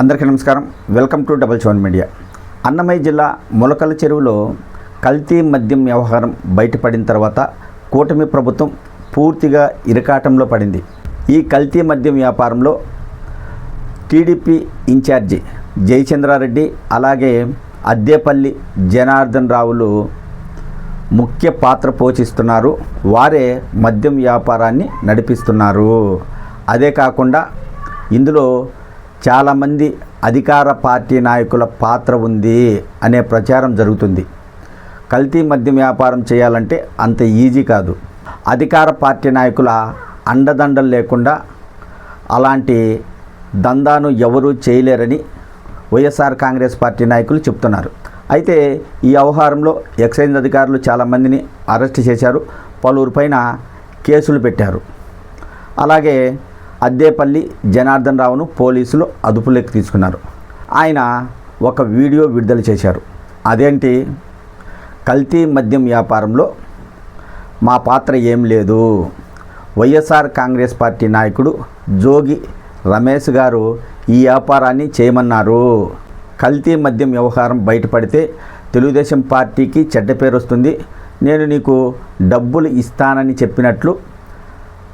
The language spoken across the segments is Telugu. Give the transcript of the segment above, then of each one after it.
అందరికీ నమస్కారం. Welcome to double seven media. Annamayya జిల్లా మొలకల చెరువులో కల్తీ మద్యం వ్యవహారం బయటపడిన తర్వాత కూటమి ప్రభుత్వం పూర్తిగా ఇరకాటంలో పడింది. ఈ కల్తీ మద్యం వ్యాపారంలో టీడీపీ ఇన్ఛార్జి జయచంద్రారెడ్డి అలాగే అద్దేపల్లి జనార్దన్ రావులు ముఖ్య పాత్ర పోషిస్తున్నారు. వారే మద్యం వ్యాపారాన్ని నడిపిస్తున్నారు. అదే కాకుండా ఇందులో చాలామంది అధికార పార్టీ నాయకుల పాత్ర ఉంది అనే ప్రచారం జరుగుతుంది. కల్తీ మద్యం వ్యాపారం చేయాలంటే అంత ఈజీ కాదు. అధికార పార్టీ నాయకుల అండదండలు లేకుండా అలాంటి దందాను ఎవరూ చేయలేరని వైఎస్ఆర్ కాంగ్రెస్ పార్టీ నాయకులు చెప్తున్నారు. అయితే ఈ వ్యవహారంలో ఎక్సైజ్ అధికారులు చాలామందిని అరెస్ట్ చేశారు. పలువురు పైన కేసులు పెట్టారు. అలాగే అద్దేపల్లి జనార్దన్ రావును పోలీసులు అదుపులోకి తీసుకున్నారు. ఆయన ఒక వీడియో విడుదల చేశారు. అదేంటి? కల్తీ మద్యం వ్యాపారంలో మా పాత్ర ఏం లేదు. వైఎస్ఆర్ కాంగ్రెస్ పార్టీ నాయకుడు జోగి రమేష్ గారు ఈ వ్యాపారాన్ని చేయమన్నారు. కల్తీ మద్యం వ్యవహారం బయటపడితే తెలుగుదేశం పార్టీకి చెడ్డ పేరు వస్తుంది. నేను నీకు డబ్బులు ఇస్తానని చెప్పినట్లు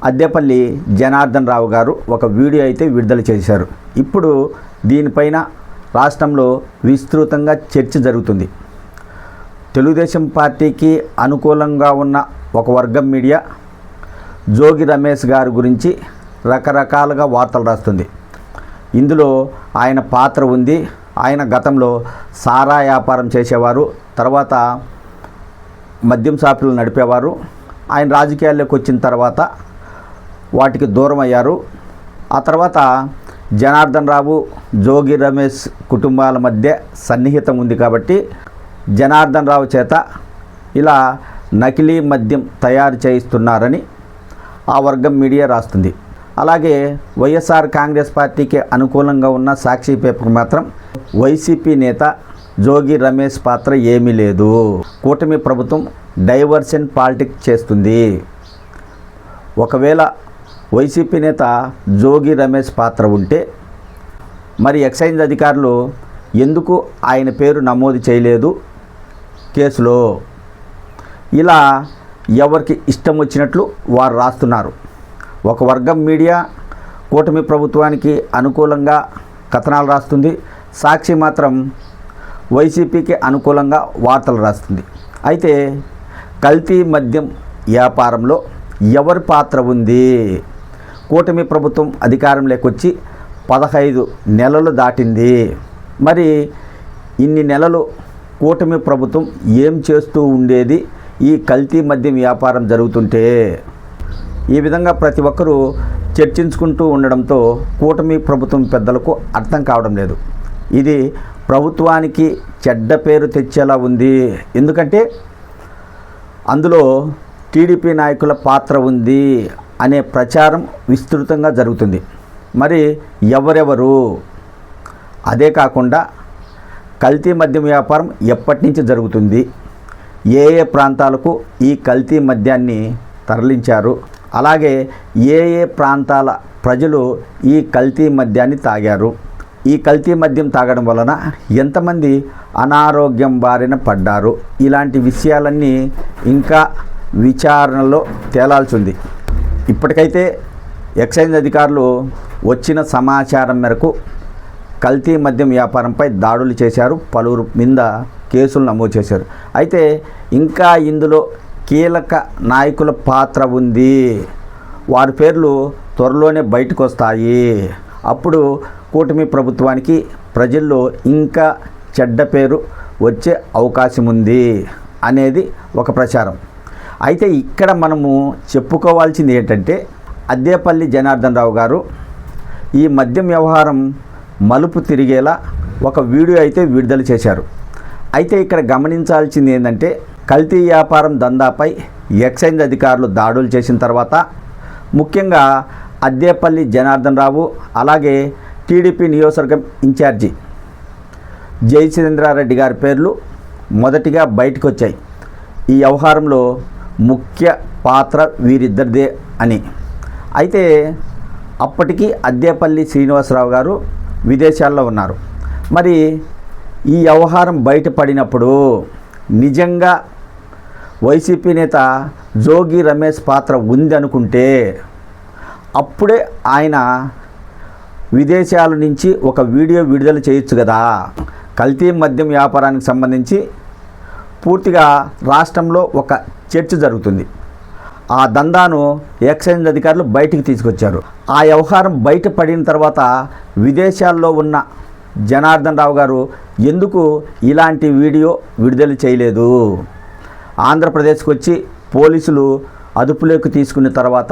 అద్దెపల్లి జనార్దన్ రావు గారు ఒక వీడియో అయితే విడుదల చేశారు. ఇప్పుడు దీనిపైన రాష్ట్రంలో విస్తృతంగా చర్చ జరుగుతుంది. తెలుగుదేశం పార్టీకి అనుకూలంగా ఉన్న ఒక వర్గం మీడియా జోగి రమేష్ గారి గురించి రకరకాలుగా వార్తలు రాస్తుంది. ఇందులో ఆయన పాత్ర ఉంది. ఆయన గతంలో సారా వ్యాపారం చేసేవారు. తర్వాత మద్యం షాపులు నడిపేవారు. ఆయన రాజకీయాల్లోకి వచ్చిన తర్వాత వాటికి దూరం అయ్యారు. ఆ తర్వాత జనార్దన్ రావు జోగి రమేష్ కుటుంబాల మధ్య సన్నిహితం ఉంది కాబట్టి జనార్దన్ రావు చేత ఇలా నకిలీ మద్యం తయారు చేయిస్తున్నారని ఆ వర్గం మీడియా రాస్తుంది. అలాగే వైఎస్ఆర్ కాంగ్రెస్ పార్టీకి అనుకూలంగా ఉన్న సాక్షి పేపర్ మాత్రం వైసీపీ నేత జోగి రమేష్ పాత్ర ఏమీ లేదు. కూటమి ప్రభుత్వం డైవర్షన్ పాలిటిక్స్ చేస్తుంది. ఒకవేళ వైసీపీ నేత జోగి రమేష్ పాత్ర ఉంటే మరి ఎక్సైజ్ అధికారులు ఎందుకు ఆయన పేరు నమోదు చేయలేదు? కేసులో ఇలా ఎవరికి ఇష్టం వచ్చినట్లు వారు రాస్తున్నారు. ఒక వర్గం మీడియా కూటమి ప్రభుత్వానికి అనుకూలంగా కథనాలు రాస్తుంది. సాక్షి మాత్రం వైసీపీకి అనుకూలంగా వార్తలు రాస్తుంది. అయితే కల్తీ మద్యం వ్యాపారంలో ఎవరి పాత్ర ఉంది? కూటమి ప్రభుత్వం అధికారంలోకి వచ్చి పదహైదు నెలలు దాటింది. మరి ఇన్ని నెలలు కూటమి ప్రభుత్వం ఏం చేస్తూ ఉండేది? ఈ కల్తీ మద్యం వ్యాపారం జరుగుతుంటే ఈ విధంగా ప్రతి ఒక్కరూ చర్చించుకుంటూ ఉండడంతో కూటమి ప్రభుత్వం పెద్దలకు అర్థం కావడం లేదు. ఇది ప్రభుత్వానికి చెడ్డ పేరు తెచ్చేలా ఉంది. ఎందుకంటే అందులో టీడీపీ నాయకుల పాత్ర ఉంది. అనే ప్రచారం విస్తృతంగా జరుగుతుంది. మరి ఎవరెవరు? అదే కాకుండా కల్తీ మద్యం వ్యాపారం ఎప్పటి నుంచి జరుగుతుంది? ఏ ఏ ప్రాంతాలకు ఈ కల్తీ మద్యాన్ని తరలించారు? అలాగే ఏ ఏ ప్రాంతాల ప్రజలు ఈ కల్తీ మద్యాన్ని తాగారు? ఈ కల్తీ మద్యం తాగడం వలన ఎంతమంది అనారోగ్యం బారిన పడ్డారు? ఇలాంటి విషయాలన్నీ ఇంకా విచారణలో తేలాల్సి ఉంది. ఇప్పటికైతే ఎక్సైజ్ అధికారులు వచ్చిన సమాచారం మేరకు కల్తీ మద్యం వ్యాపారంపై దాడులు చేశారు పలువురు మీద కేసులు నమోదు చేశారు. అయితే ఇంకా ఇందులో కీలక నాయకుల పాత్ర ఉంది. వారి పేర్లు త్వరలోనే బయటకు వస్తాయి అప్పుడు కూటమి ప్రభుత్వానికి ప్రజల్లో ఇంకా చెడ్డ పేరు వచ్చే అవకాశం ఉంది అనేది ఒక ప్రచారం. అయితే ఇక్కడ మనము చెప్పుకోవాల్సింది ఏంటంటే అద్దేపల్లి జనార్దన్ రావు గారు ఈ మద్యం వ్యవహారం మలుపు తిరిగేలా ఒక వీడియో అయితే విడుదల చేశారు. అయితే ఇక్కడ గమనించాల్సింది ఏంటంటే కల్తీ వ్యాపారం దందాపై ఎక్సైజ్ అధికారులు దాడులు చేసిన తర్వాత ముఖ్యంగా అద్దేపల్లి జనార్దన్ రావు అలాగే టీడీపీ నియోజకవర్గం ఇన్ఛార్జి జయచంద్రారెడ్డి గారి పేర్లు మొదటిగా బయటకు వచ్చాయి ఈ వ్యవహారంలో ముఖ్య పాత్ర వీరిద్దరిదే అని. అయితే అప్పటికి అద్దేపల్లి శ్రీనివాసరావు గారు విదేశాల్లో ఉన్నారు. మరి ఈ వ్యవహారం బయటపడినప్పుడు నిజంగా వైసీపీ నేత జోగి రమేష్ పాత్ర ఉంది అనుకుంటే అప్పుడే ఆయన విదేశాల నుంచి ఒక వీడియో విడుదల చేయొచ్చు కదా. కల్తీ మద్యం వ్యాపారానికి సంబంధించి పూర్తిగా రాష్ట్రంలో ఒక చర్చ జరుగుతుంది. ఆ దందాను ఎక్సైజ్ అధికారులు బయటికి తీసుకొచ్చారు. ఆ వ్యవహారం బయట పడిన తర్వాత విదేశాల్లో ఉన్న జనార్దన్ రావు గారు ఎందుకు ఇలాంటి వీడియో విడుదల చేయలేదు? ఆంధ్రప్రదేశ్కి వచ్చి పోలీసులు అదుపులోకి తీసుకున్న తర్వాత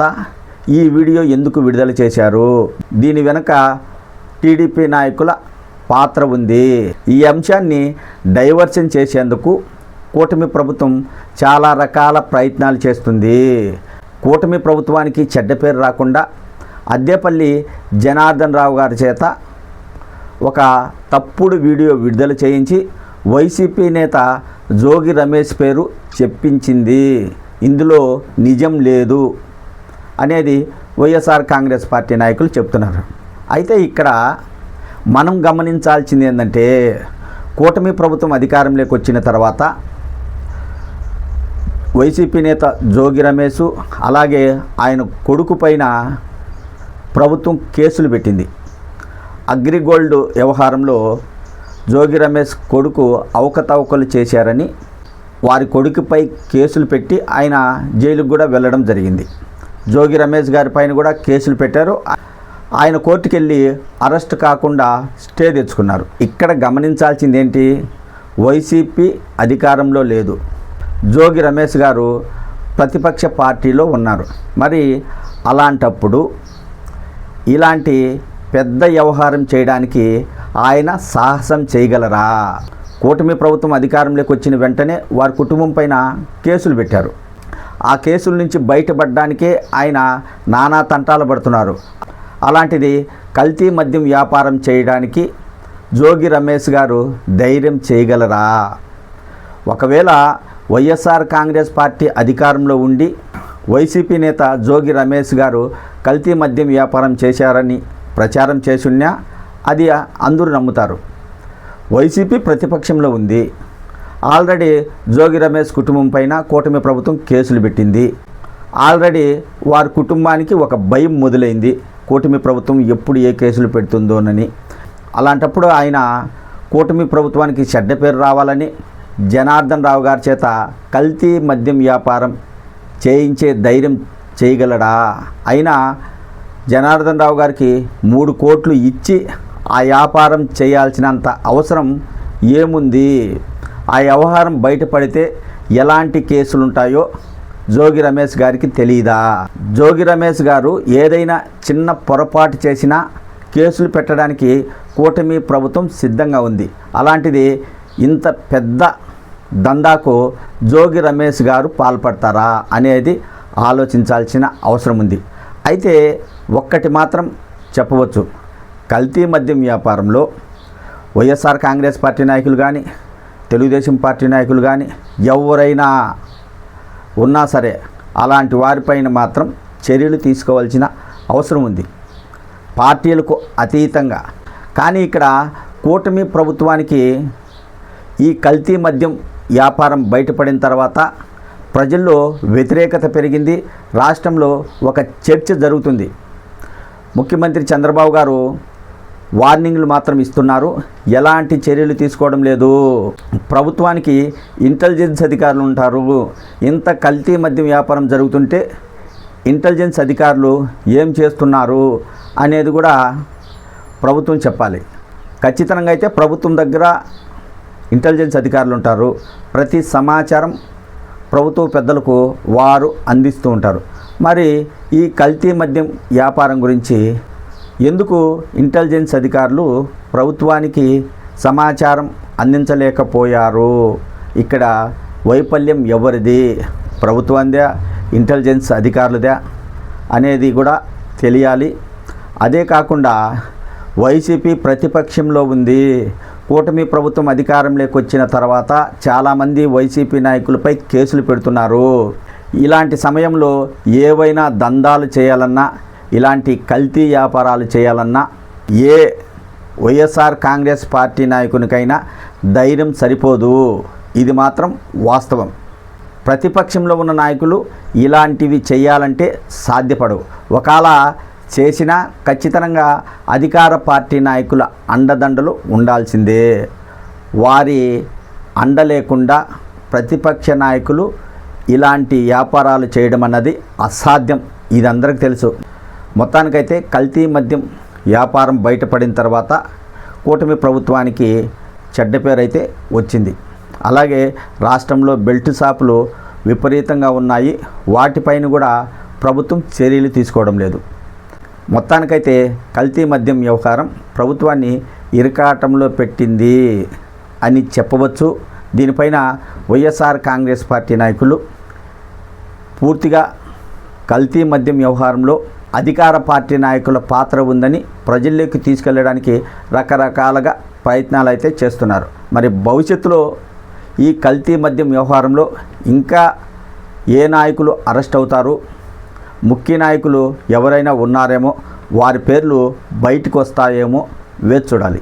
ఈ వీడియో ఎందుకు విడుదల చేశారు? దీని వెనుక టీడీపీ నాయకుల పాత్ర ఉంది. ఈ అంశాన్ని డైవర్షన్ చేసేందుకు కూటమి ప్రభుత్వం చాలా రకాల ప్రయత్నాలు చేస్తుంది. కూటమి ప్రభుత్వానికి చెడ్డ పేరు రాకుండా అద్దేపల్లి జనార్దన్ రావు గారి చేత ఒక తప్పుడు వీడియో విడుదల చేయించి వైసీపీ నేత జోగి రమేష్ పేరు చెప్పించింది. ఇందులో నిజం లేదు అనేది వైఎస్ఆర్ కాంగ్రెస్ పార్టీ నాయకులు చెప్తున్నారు. అయితే ఇక్కడ మనం గమనించాల్సింది ఏంటంటే కూటమి ప్రభుత్వం అధికారంలోకి వచ్చిన తర్వాత వైసీపీ నేత జోగి రమేష్ అలాగే ఆయన కొడుకు పైన ప్రభుత్వం కేసులు పెట్టింది. అగ్రిగోల్డ్ వ్యవహారంలో జోగి రమేష్ కొడుకు అవకతవకలు చేశారని వారి కొడుకుపై కేసులు పెట్టి ఆయన జైలుకు కూడా వెళ్ళడం జరిగింది. జోగి రమేష్ గారి పైన కూడా కేసులు పెట్టారు. ఆయన కోర్టుకు వెళ్ళి అరెస్ట్ కాకుండా స్టే తెచ్చుకున్నారు. ఇక్కడ గమనించాల్సింది ఏంటి వైసీపీ అధికారంలో లేదు. జోగి రమేష్ గారు ప్రతిపక్ష పార్టీలో ఉన్నారు. మరి అలాంటప్పుడు ఇలాంటి పెద్ద వ్యవహారం చేయడానికి ఆయన సాహసం చేయగలరా? కూటమి ప్రభుత్వం అధికారంలోకి వచ్చిన వెంటనే వారి కుటుంబం పైన కేసులు పెట్టారు. ఆ కేసుల నుంచి బయటపడడానికే ఆయన నానా తంటాలు పడుతున్నారు. అలాంటిది కల్తీ మద్యం వ్యాపారం చేయడానికి జోగి రమేష్ గారు ధైర్యం చేయగలరా? ఒకవేళ వైఎస్ఆర్ కాంగ్రెస్ పార్టీ అధికారంలో ఉండి వైసీపీ నేత జోగి రమేష్ గారు కల్తీ మద్యం వ్యాపారం చేశారని ప్రచారం చేసున్నా అది అందరూ నమ్ముతారు. వైసీపీ ప్రతిపక్షంలో ఉంది. ఆల్రెడీ జోగి రమేష్ కుటుంబం పైన కూటమి ప్రభుత్వం కేసులు పెట్టింది. ఆల్రెడీ వారి కుటుంబానికి ఒక భయం మొదలైంది. కూటమి ప్రభుత్వం ఎప్పుడు ఏ కేసులు పెడుతుందోనని. అలాంటప్పుడు ఆయన కూటమి ప్రభుత్వానికి చెడ్డ పేరు రావాలని జనార్దన్ రావు గారి చేత కల్తీ మద్యం వ్యాపారం చేయించే ధైర్యం చేయగలడా? అయినా జనార్దన్ రావు గారికి మూడు కోట్లు ఇచ్చి ఆ వ్యాపారం చేయాల్సినంత అవసరం ఏముంది? ఆ వ్యవహారం బయటపడితే ఎలాంటి కేసులు ఉంటాయో జోగి రమేష్ గారికి తెలియదా జోగి రమేష్ గారు ఏదైనా చిన్న పొరపాటు చేసినా కేసులు పెట్టడానికి కూటమి ప్రభుత్వం సిద్ధంగా ఉంది. అలాంటిది ఇంత పెద్ద దందాకు జోగి రమేష్ గారు పాల్పడతారా అనేది ఆలోచించాల్సిన అవసరం ఉంది. అయితే ఒక్కటి మాత్రం చెప్పవచ్చు. కల్తీ మద్యం వ్యాపారంలో వైఎస్ఆర్ కాంగ్రెస్ పార్టీ నాయకులు కానీ తెలుగుదేశం పార్టీ నాయకులు కానీ ఎవరైనా ఉన్నా సరే అలాంటి వారిపైన మాత్రం చర్యలు తీసుకోవాల్సిన అవసరం ఉంది. పార్టీలకు అతీతంగా. కానీ ఇక్కడ కూటమి ప్రభుత్వానికి ఈ కల్తీ మద్యం వ్యాపారం బయటపడిన తర్వాత ప్రజల్లో వ్యతిరేకత పెరిగింది. రాష్ట్రంలో ఒక చర్చ జరుగుతుంది. ముఖ్యమంత్రి చంద్రబాబు గారు వార్నింగ్లు మాత్రం ఇస్తున్నారు. ఎలాంటి చర్యలు తీసుకోవడం లేదు. ప్రభుత్వానికి ఇంటెలిజెన్స్ అధికారులు ఉంటారు. ఇంత కల్తీ మద్యం వ్యాపారం జరుగుతుంటే ఇంటెలిజెన్స్ అధికారులు ఏం చేస్తున్నారు అనేది కూడా ప్రభుత్వం చెప్పాలి. ఖచ్చితంగా అయితే ప్రభుత్వం దగ్గర ఇంటెలిజెన్స్ అధికారులు ఉంటారు. ప్రతి సమాచారం ప్రభుత్వ పెద్దలకు వారు అందిస్తూ ఉంటారు. మరి ఈ కల్తీ మద్యం వ్యాపారం గురించి ఎందుకు ఇంటెలిజెన్స్ అధికారులు ప్రభుత్వానికి సమాచారం అందించలేకపోయారు? ఇక్కడ వైఫల్యం ఎవరిది? ప్రభుత్వందే ఇంటెలిజెన్స్ అధికారులదే? అనేది కూడా తెలియాలి. అదే కాకుండా వైసీపీ ప్రతిపక్షంలో ఉంది. కూటమి ప్రభుత్వం అధికారంలోకి వచ్చిన తర్వాత చాలామంది వైసీపీ నాయకులపై కేసులు పెడుతున్నారు. ఇలాంటి సమయంలో ఏవైనా దందాలు చేయాలన్నా ఇలాంటి కల్తీ వ్యాపారాలు చేయాలన్నా ఏ వైఎస్ఆర్ కాంగ్రెస్ పార్టీ నాయకునికైనా ధైర్యం సరిపోదు. ఇది మాత్రం వాస్తవం. ప్రతిపక్షంలో ఉన్న నాయకులు ఇలాంటివి చేయాలంటే సాధ్యపడవు. ఒకవేళ చేసినా ఖచ్చితంగా అధికార పార్టీ నాయకుల అండదండలు ఉండాల్సిందే. వారి అండ లేకుండా ప్రతిపక్ష నాయకులు ఇలాంటి వ్యాపారాలు చేయడం అన్నది అసాధ్యం. ఇది అందరికీ తెలుసు. మొత్తానికైతే కల్తీ మద్యం వ్యాపారం బయటపడిన తర్వాత కూటమి ప్రభుత్వానికి చెడ్డ పేరు అయితే వచ్చింది. అలాగే రాష్ట్రంలో బెల్ట్ షాపులు విపరీతంగా ఉన్నాయి. వాటిపైన కూడా ప్రభుత్వం చర్యలు తీసుకోవడం లేదు. మొత్తానికైతే కల్తీ మద్యం వ్యవహారం ప్రభుత్వాన్ని ఇరకాటంలో పెట్టింది అని చెప్పవచ్చు. దీనిపైన వైఎస్ఆర్ కాంగ్రెస్ పార్టీ నాయకులు పూర్తిగా కల్తీ మద్యం వ్యవహారంలో అధికార పార్టీ నాయకుల పాత్ర ఉందని ప్రజల్లోకి తీసుకెళ్ళడానికి రకరకాలుగా ప్రయత్నాలు అయితే చేస్తున్నారు. మరి భవిష్యత్తులో ఈ కల్తీ మద్యం వ్యవహారంలో ఇంకా ఏ నాయకులు అరెస్ట్ అవుతారు? ముఖ్య నాయకులు ఎవరైనా ఉన్నారేమో వారి పేర్లు బయటకు వస్తాయేమో వేచి చూడాలి.